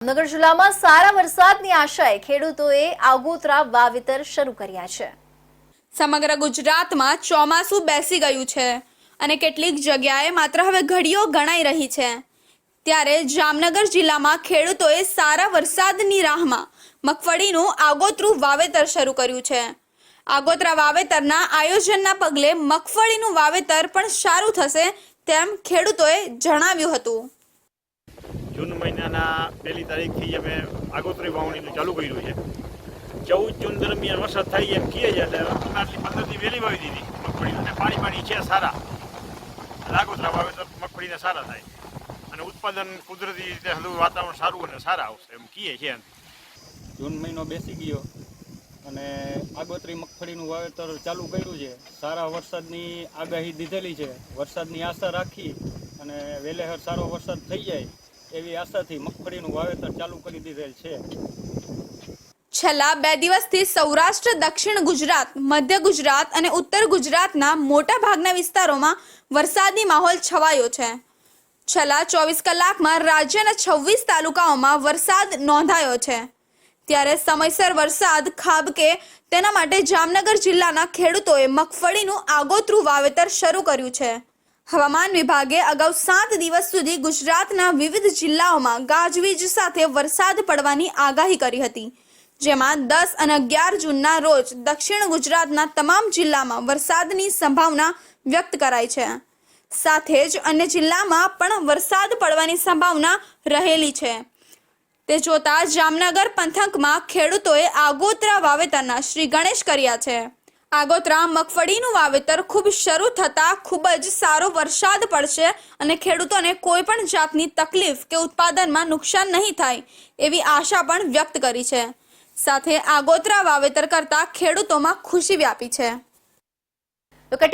જામનગર જિલ્લામાં સારા વરસાદની આશાએ ખેડૂતોએ આગોતરા વાવેતર શરૂ કર્યા છે. સમગ્ર ગુજરાતમાં ચોમાસું બેસી ગયું છે અને કેટલીક જગ્યાએ માત્ર હવે ઘડીઓ ગણાઈ રહી છે. ત્યારે જામનગર જિલ્લામાં ખેડૂતોએ સારા વરસાદની રાહમાં મગફળીનું આગોતરું વાવેતર શરૂ કર્યું છે. આગોતરા વાવેતરના આયોજનના પગલે મગફળીનું વાવેતર પણ સારું થશે તેમ ખેડૂતોએ જણાવ્યું હતું. જૂન મહિનાના પહેલી તારીખથી અમે આગોતરી વાવણીનું ચાલુ કર્યું છે. ચૌદ જૂન દરમિયાન વરસાદ થાય એમ કહે છે એટલે આટલી પદ્ધતિ વહેલી વાવી દીધી. મગફળી અને પાણી પાણી છે સારા. આગોતરા વાવેતર મગફળીને સારા થાય. અને ઉત્પાદન કુદરતી રીતે હલવું, વાતાવરણ સારું અને સારા આવશે એમ કહે છે એમ જૂન મહિનો બેસી ગયો અને આગોતરી મગફળીનું વાવેતર ચાલુ કર્યું છે. સારા વરસાદની આગાહી દીધેલી છે. વરસાદની આશા રાખી અને વહેલેહર સારો વરસાદ થઈ જાય. એવી આશાથી મગફળીનું વાવેતર ચાલુ કરી દીધેલ છે. છેલ્લા બે દિવસથી સૌરાષ્ટ્ર, દક્ષિણ ગુજરાત, મધ્ય ગુજરાત અને ઉત્તર ગુજરાતના મોટા ભાગના વિસ્તારોમાં વરસાદી માહોલ છવાયો છે. છેલ્લા ચોવીસ કલાકમાં રાજ્યના છવ્વીસ તાલુકાઓમાં વરસાદ નોંધાયો છે. ત્યારે સમયસર વરસાદ ખાબકે તેના માટે જામનગર જિલ્લાના ખેડૂતોએ મગફળીનું આગોતરું વાવેતર શરૂ કર્યું છે. હવામાન વિભાગે અગાઉ સાત દિવસ સુધી ગુજરાતના વિવિધ જિલ્લાઓમાં ગાજવીજ સાથે વરસાદ પડવાની આગાહી કરી હતી. જેમાં દસ અને અગિયાર જૂનના રોજ દક્ષિણ ગુજરાતના તમામ જિલ્લામાં વરસાદની સંભાવના વ્યક્ત કરાઈ છે. સાથે જ અન્ય જિલ્લામાં પણ વરસાદ પડવાની સંભાવના રહેલી છે. તે જોતા જામનગર પંથકમાં ખેડૂતોએ આગોતરા વાવેતરના શ્રી ગણેશ કર્યા છે. આગોતરા મગફળીનું વાવેતર ખૂબ શરૂ થતાં ખૂબ જ સારો વરસાદ પડશે અને ખેડૂતોને કોઈ પણ જાતની તકલીફ કે ઉત્પાદનમાં નુકસાન નહીં થાય એવી આશા પણ વ્યક્ત કરી છે. સાથે આગોતરા વાવેતર કરતા ખેડૂતોમાં ખુશી વ્યાપી છે.